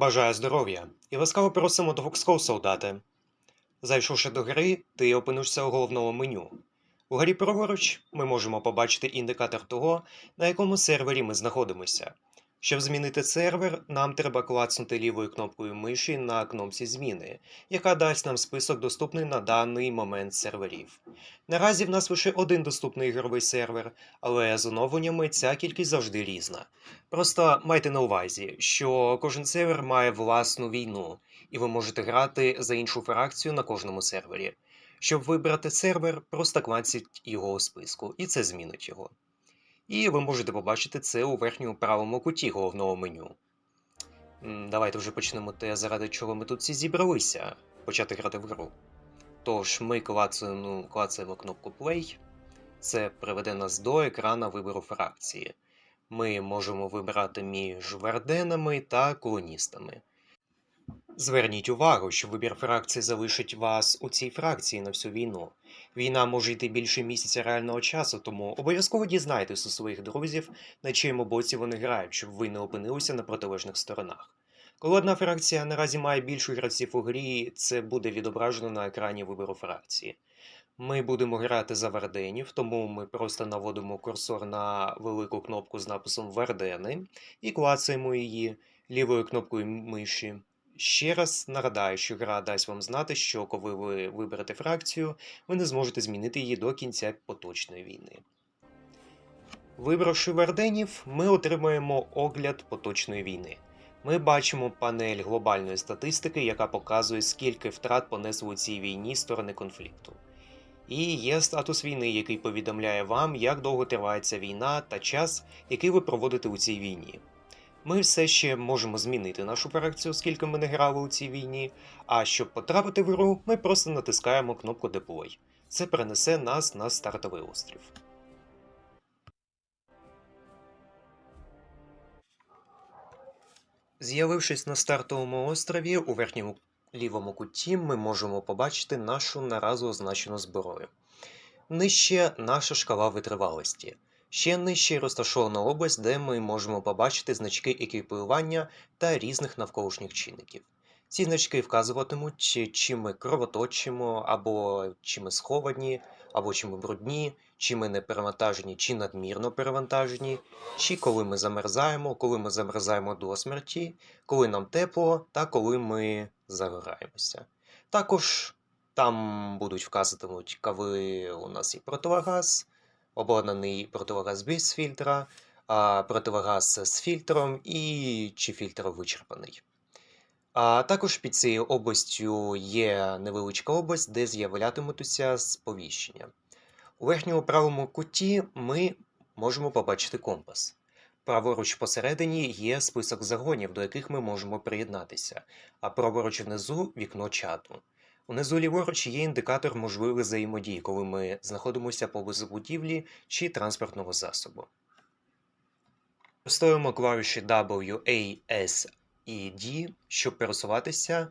Бажаю здоров'я і ласкаво просимо до Foxcall, солдати. Зайшовши до гри, ти опинишся у головному меню. У грі праворуч ми можемо побачити індикатор того, на якому сервері ми знаходимося. Щоб змінити сервер, нам треба клацнути лівою кнопкою миші на кнопці зміни, яка дасть нам список доступний на даний момент серверів. Наразі в нас лише один доступний ігровий сервер, але з оновленнями ця кількість завжди різна. Просто майте на увазі, що кожен сервер має власну війну, і ви можете грати за іншу фракцію на кожному сервері. Щоб вибрати сервер, просто клаціть його у списку, і це змінить його. І ви можете побачити це у верхньому правому куті головного меню. Давайте вже почнемо те, заради чого ми тут всі зібралися почати грати в гру. Тож ми клацаємо, клацаємо кнопку Play. Це приведе нас до екрана вибору фракції. Ми можемо вибирати між верденами та колоністами. Зверніть увагу, що вибір фракції залишить вас у цій фракції на всю війну. Війна може йти більше місяця реального часу, тому обов'язково дізнайтесь у своїх друзів, на чиєму боці вони грають, щоб ви не опинилися на протилежних сторонах. Коли одна фракція наразі має більше гравців у грі, це буде відображено на екрані вибору фракції. Ми будемо грати за Верденів, тому ми просто наводимо курсор на велику кнопку з написом Вердени і клацаємо її лівою кнопкою миші. Ще раз нагадаю, що гра дасть вам знати, що коли ви виберете фракцію, ви не зможете змінити її до кінця поточної війни. Вибравши Верденів, ми отримаємо огляд поточної війни. Ми бачимо панель глобальної статистики, яка показує, скільки втрат понесли у цій війні сторони конфлікту. І є статус війни, який повідомляє вам, як довго триває ця війна та час, який ви проводите у цій війні. Ми все ще можемо змінити нашу фракцію, оскільки ми не грали у цій війні. А щоб потрапити в гру, ми просто натискаємо кнопку Deploy. Це перенесе нас на стартовий острів. З'явившись на стартовому острові, у верхньому лівому куті ми можемо побачити нашу наразу означену зброю. Нижче наша шкала витривалості. Ще нижче розташована область, де ми можемо побачити значки екіпірування та різних навколишніх чинників. Ці значки вказуватимуть, чи, ми кровоточимо, або чи ми сховані, або чи ми брудні, чи ми не перевантажені, чи надмірно перевантажені, чи коли ми замерзаємо, коли ми замерзаємо до смерті, коли нам тепло та коли ми загораємося. Також там будуть вказуватимуть, коли у нас є противогаз, обладнаний противогаз без фільтра, противогаз з фільтром і чи фільтр вичерпаний. А також під цією областю є невеличка область, де з'являтимуться сповіщення. У верхньому правому куті ми можемо побачити компас. Праворуч посередині є список загонів, до яких ми можемо приєднатися, а праворуч внизу вікно чату. Унизу ліворуч є індикатор можливих взаємодій, коли ми знаходимося поблизу будівлі чи транспортного засобу. Стоїмо клавіші W, A, S і D, щоб пересуватися,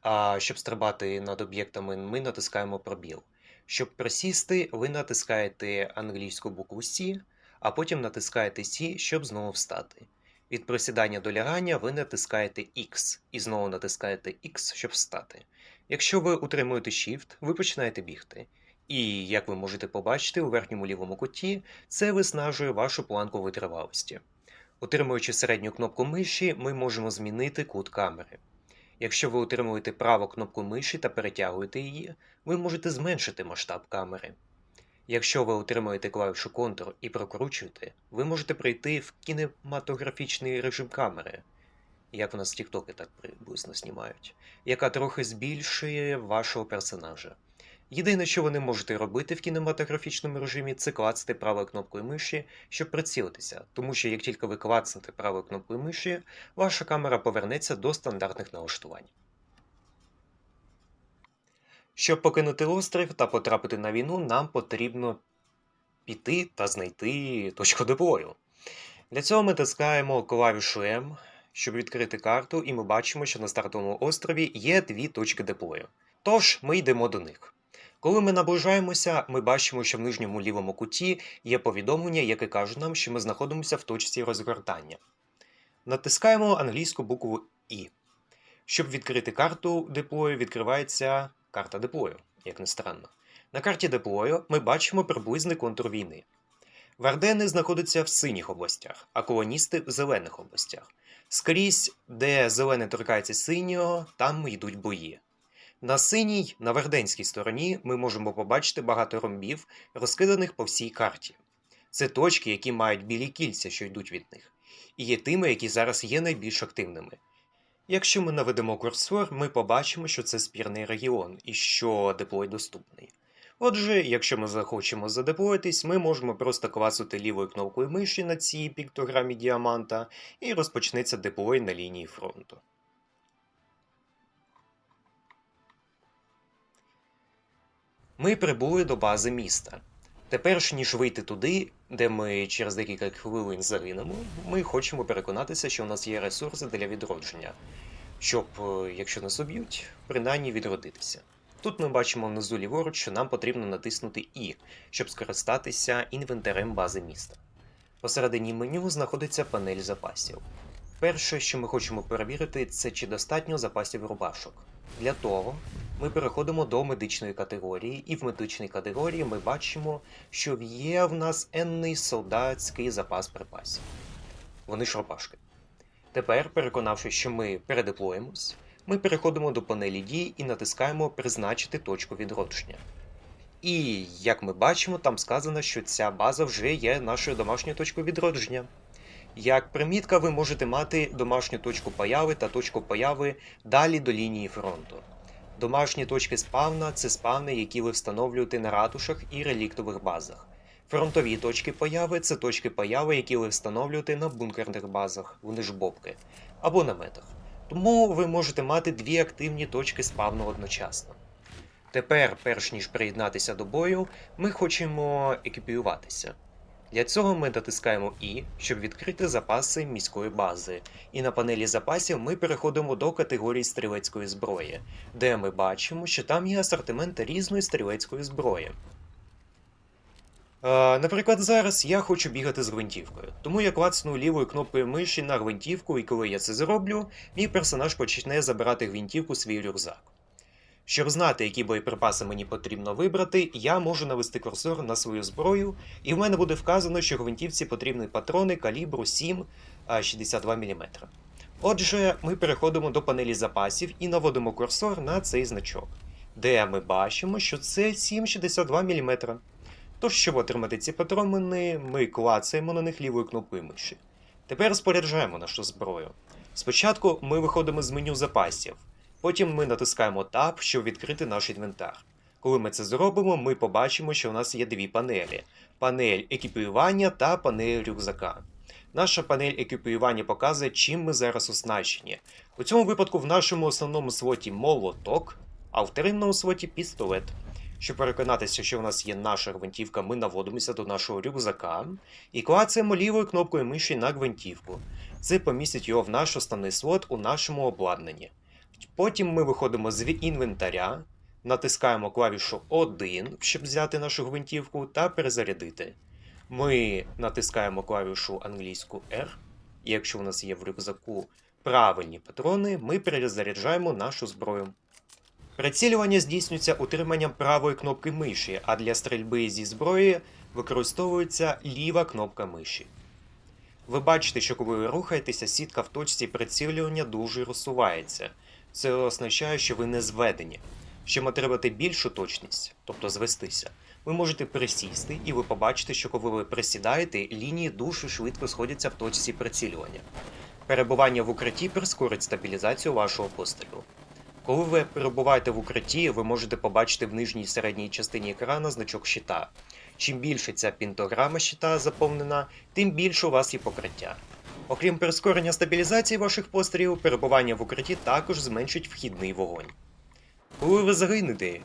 а щоб стрибати над об'єктами, ми натискаємо пробіл. Щоб присісти, ви натискаєте англійську букву C, а потім натискаєте C, щоб знову встати. Від присідання до лягання ви натискаєте X і знову натискаєте X, щоб встати. Якщо ви утримуєте Shift, ви починаєте бігти. І, як ви можете побачити у верхньому лівому куті, це виснажує вашу планку витривалості. Утримуючи середню кнопку миші, ми можемо змінити кут камери. Якщо ви утримуєте праву кнопку миші та перетягуєте її, ви можете зменшити масштаб камери. Якщо ви утримуєте клавішу Ctrl і прокручуєте, ви можете прийти в кінематографічний режим камери, як в нас тіктоки так приблизно знімають, яка трохи збільшує вашого персонажа. Єдине, що ви не можете робити в кінематографічному режимі, це клацати правою кнопкою миші, щоб прицілитися, тому що як тільки ви клацнете правою кнопкою миші, ваша камера повернеться до стандартних налаштувань. Щоб покинути острів та потрапити на війну, нам потрібно піти та знайти точку деплою. Для цього ми тискаємо клавішу M, щоб відкрити карту, і ми бачимо, що на стартовому острові є дві точки деплою. Тож ми йдемо до них. Коли ми наближаємося, ми бачимо, що в нижньому лівому куті є повідомлення, яке каже нам, що ми знаходимося в точці розгортання. Натискаємо англійську букву І. Щоб відкрити карту деплою, відкривається карта деплою, як не странно. На карті деплою ми бачимо приблизний контур війни. Вардени знаходяться в синіх областях, а колоністи в зелених областях. Скрізь, де зелене торкається синього, там йдуть бої. На синій, на верденській стороні, ми можемо побачити багато ромбів, розкиданих по всій карті. Це точки, які мають білі кільця, що йдуть від них, і є тими, які зараз є найбільш активними. Якщо ми наведемо курсор, ми побачимо, що це спірний регіон і що деплой доступний. Отже, якщо ми захочемо задеплоїтись, ми можемо просто клацати лівою кнопкою миші на цій піктограмі діаманта, і розпочнеться деплой на лінії фронту. Ми прибули до бази міста. Тепер ніж вийти туди, де ми через декілька хвилин загинемо, ми хочемо переконатися, що у нас є ресурси для відродження, щоб, е, якщо нас уб'ють, принаймні відродитися. Тут ми бачимо внизу ліворуч, що нам потрібно натиснути І, щоб скористатися інвентарем бази міста. Посередині меню знаходиться панель запасів. Перше, що ми хочемо перевірити, це чи достатньо запасів рубашок. Для того ми переходимо до медичної категорії, і в медичній категорії ми бачимо, що є в нас енний солдатський запас припасів. Вони ж рубашки. Тепер, переконавшись, що ми передеплоїмось, ми переходимо до панелі дій і натискаємо Призначити точку відродження. І, як ми бачимо, там сказано, що ця база вже є нашою домашньою точкою відродження. Як примітка, ви можете мати домашню точку появи та точку появи далі до лінії фронту. Домашні точки спавна це спавни, які ви встановлюєте на ратушах і реліктових базах. Фронтові точки появи це точки появи, які ви встановлюєте на бункерних базах, вони ж бобки, або наметах. Тому ви можете мати дві активні точки спавну одночасно. Тепер, перш ніж приєднатися до бою, ми хочемо екіпіюватися. Для цього ми натискаємо І, щоб відкрити запаси міської бази, і на панелі запасів ми переходимо до категорії стрілецької зброї, де ми бачимо, що там є асортимент різної стрілецької зброї. Е, наприклад, зараз я хочу бігати з гвинтівкою, тому я клацну лівою кнопкою миші на гвинтівку, і коли я це зроблю, мій персонаж почне забирати гвинтівку свій рюкзак. Щоб знати, які боєприпаси мені потрібно вибрати, я можу навести курсор на свою зброю, і в мене буде вказано, що гвинтівці потрібні патрони калібру 7 62 мм. Отже, ми переходимо до панелі запасів і наводимо курсор на цей значок, де ми бачимо, що це 7,62 мм. Тож, щоб отримати ці патрони, ми клацаємо на них лівою кнопкою миші. Тепер споряджаємо нашу зброю. Спочатку ми виходимо з меню запасів. Потім ми натискаємо Tab, щоб відкрити наш інвентар. Коли ми це зробимо, ми побачимо, що у нас є дві панелі: панель екіпіювання та панель рюкзака. Наша панель екіпіювання показує, чим ми зараз оснащені. У цьому випадку в нашому основному слоті молоток, а в вторинному слоті пістолет. Щоб переконатися, що в нас є наша гвинтівка, ми наводимося до нашого рюкзака і клацаємо лівою кнопкою миші на гвинтівку. Це помістить його в наш основний слот у нашому обладнанні. Потім ми виходимо з інвентаря, натискаємо клавішу 1, щоб взяти нашу гвинтівку та перезарядити. Ми натискаємо клавішу англійську R, і якщо у нас є в рюкзаку правильні патрони, ми перезаряджаємо нашу зброю. Прицілювання здійснюється утриманням правої кнопки миші, а для стрільби зі зброї використовується ліва кнопка миші. Ви бачите, що коли ви рухаєтеся, сітка в точці прицілювання дуже розсувається. Це означає, що ви не зведені. Щоб отримати більшу точність, тобто звестися, ви можете присісти, і ви побачите, що коли ви присідаєте, лінії дуже швидко сходяться в точці прицілювання. Перебування в укритті прискорить стабілізацію вашого пострілу. Коли ви перебуваєте в укритті, ви можете побачити в нижній середній частині екрану значок щита. Чим більше ця пінтограма щита заповнена, тим більше у вас є покриття. Окрім прискорення стабілізації ваших пострілів, перебування в укритті також зменшить вхідний вогонь. Коли ви загинете,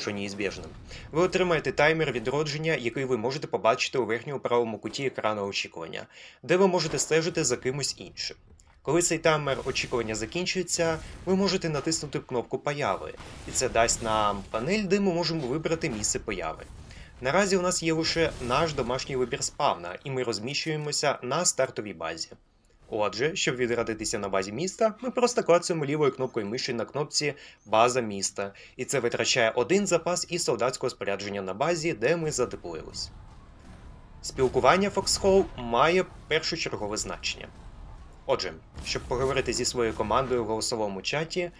що неізбіжно, ви отримаєте таймер відродження, який ви можете побачити у верхньому правому куті екрану очікування, де ви можете стежити за кимось іншим. Коли цей таймер очікування закінчується, ви можете натиснути кнопку появи, і це дасть нам панель, де ми можемо вибрати місце появи. Наразі у нас є лише наш домашній вибір спавна, і ми розміщуємося на стартовій базі. Отже, щоб відродитися на базі міста, ми просто клацаємо лівою кнопкою миші на кнопці База міста, і це витрачає один запас із солдатського спорядження на базі, де ми задеплились. Спілкування Foxhole має першочергове значення. Отже, щоб поговорити зі своєю командою в голосовому чаті,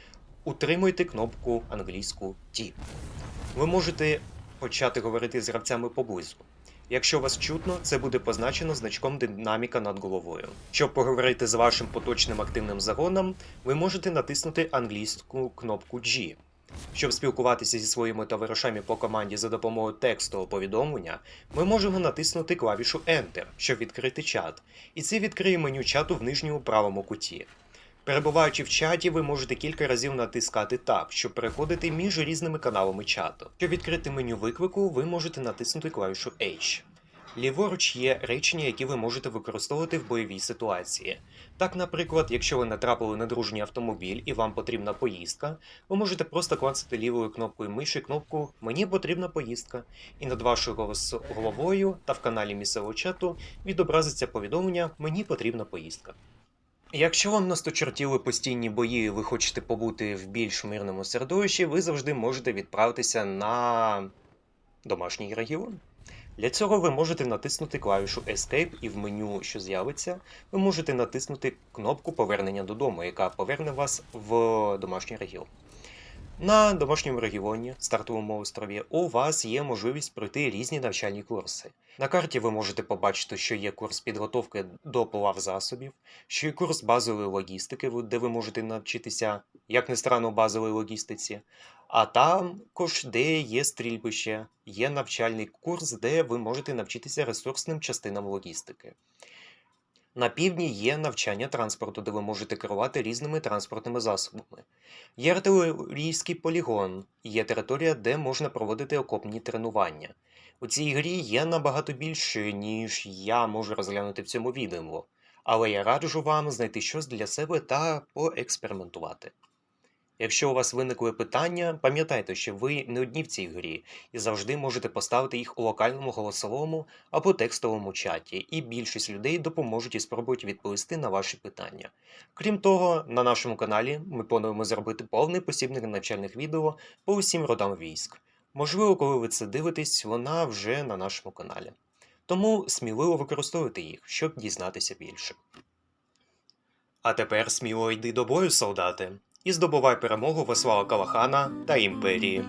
утримуйте кнопку англійську T. Ви можете почати говорити з гравцями поблизу. Якщо вас чутно, це буде позначено значком динаміка над головою. Щоб поговорити з вашим поточним активним загоном, ви можете натиснути англійську кнопку G. Щоб спілкуватися зі своїми товаришами по команді за допомогою текстового повідомлення, ми можемо натиснути клавішу Enter, щоб відкрити чат, і це відкриє меню чату в нижньому правому куті. Перебуваючи в чаті, ви можете кілька разів натискати Tab, щоб переходити між різними каналами чату. Щоб відкрити меню виклику, ви можете натиснути клавішу H. Ліворуч є речення, які ви можете використовувати в бойовій ситуації. Так, наприклад, якщо ви натрапили на дружній автомобіль і вам потрібна поїздка, ви можете просто клацати лівою кнопкою миші кнопку Мені потрібна поїздка, і над вашою головою та в каналі місцевого чату відобразиться повідомлення Мені потрібна поїздка. Якщо вам насточертіли постійні бої і ви хочете побути в більш мирному середовищі, ви завжди можете відправитися на домашній регіон. Для цього ви можете натиснути клавішу Escape і в меню, що з'явиться, ви можете натиснути кнопку повернення додому, яка поверне вас в домашній регіон. На домашньому регіоні, стартовому острові, у вас є можливість пройти різні навчальні курси. На карті ви можете побачити, що є курс підготовки до плав засобів, що є курс базової логістики, де ви можете навчитися, як не странно, базовій логістиці. А також, де є стрільбище, є навчальний курс, де ви можете навчитися ресурсним частинам логістики. На півдні є навчання транспорту, де ви можете керувати різними транспортними засобами. Є артилерійський полігон, є територія, де можна проводити окопні тренування. У цій грі є набагато більше, ніж я можу розглянути в цьому відео, але я раджу вам знайти щось для себе та поекспериментувати. Якщо у вас виникли питання, пам'ятайте, що ви не одні в цій грі і завжди можете поставити їх у локальному голосовому або текстовому чаті, і більшість людей допоможуть і спробують відповісти на ваші питання. Крім того, на нашому каналі ми плануємо зробити повний посібник навчальних відео по усім родам військ. Можливо, коли ви це дивитесь, вона вже на нашому каналі. Тому сміливо використовуйте їх, щоб дізнатися більше. А тепер сміло йди до бою, солдати, і здобувай перемогу Веслава Калахана та імперії.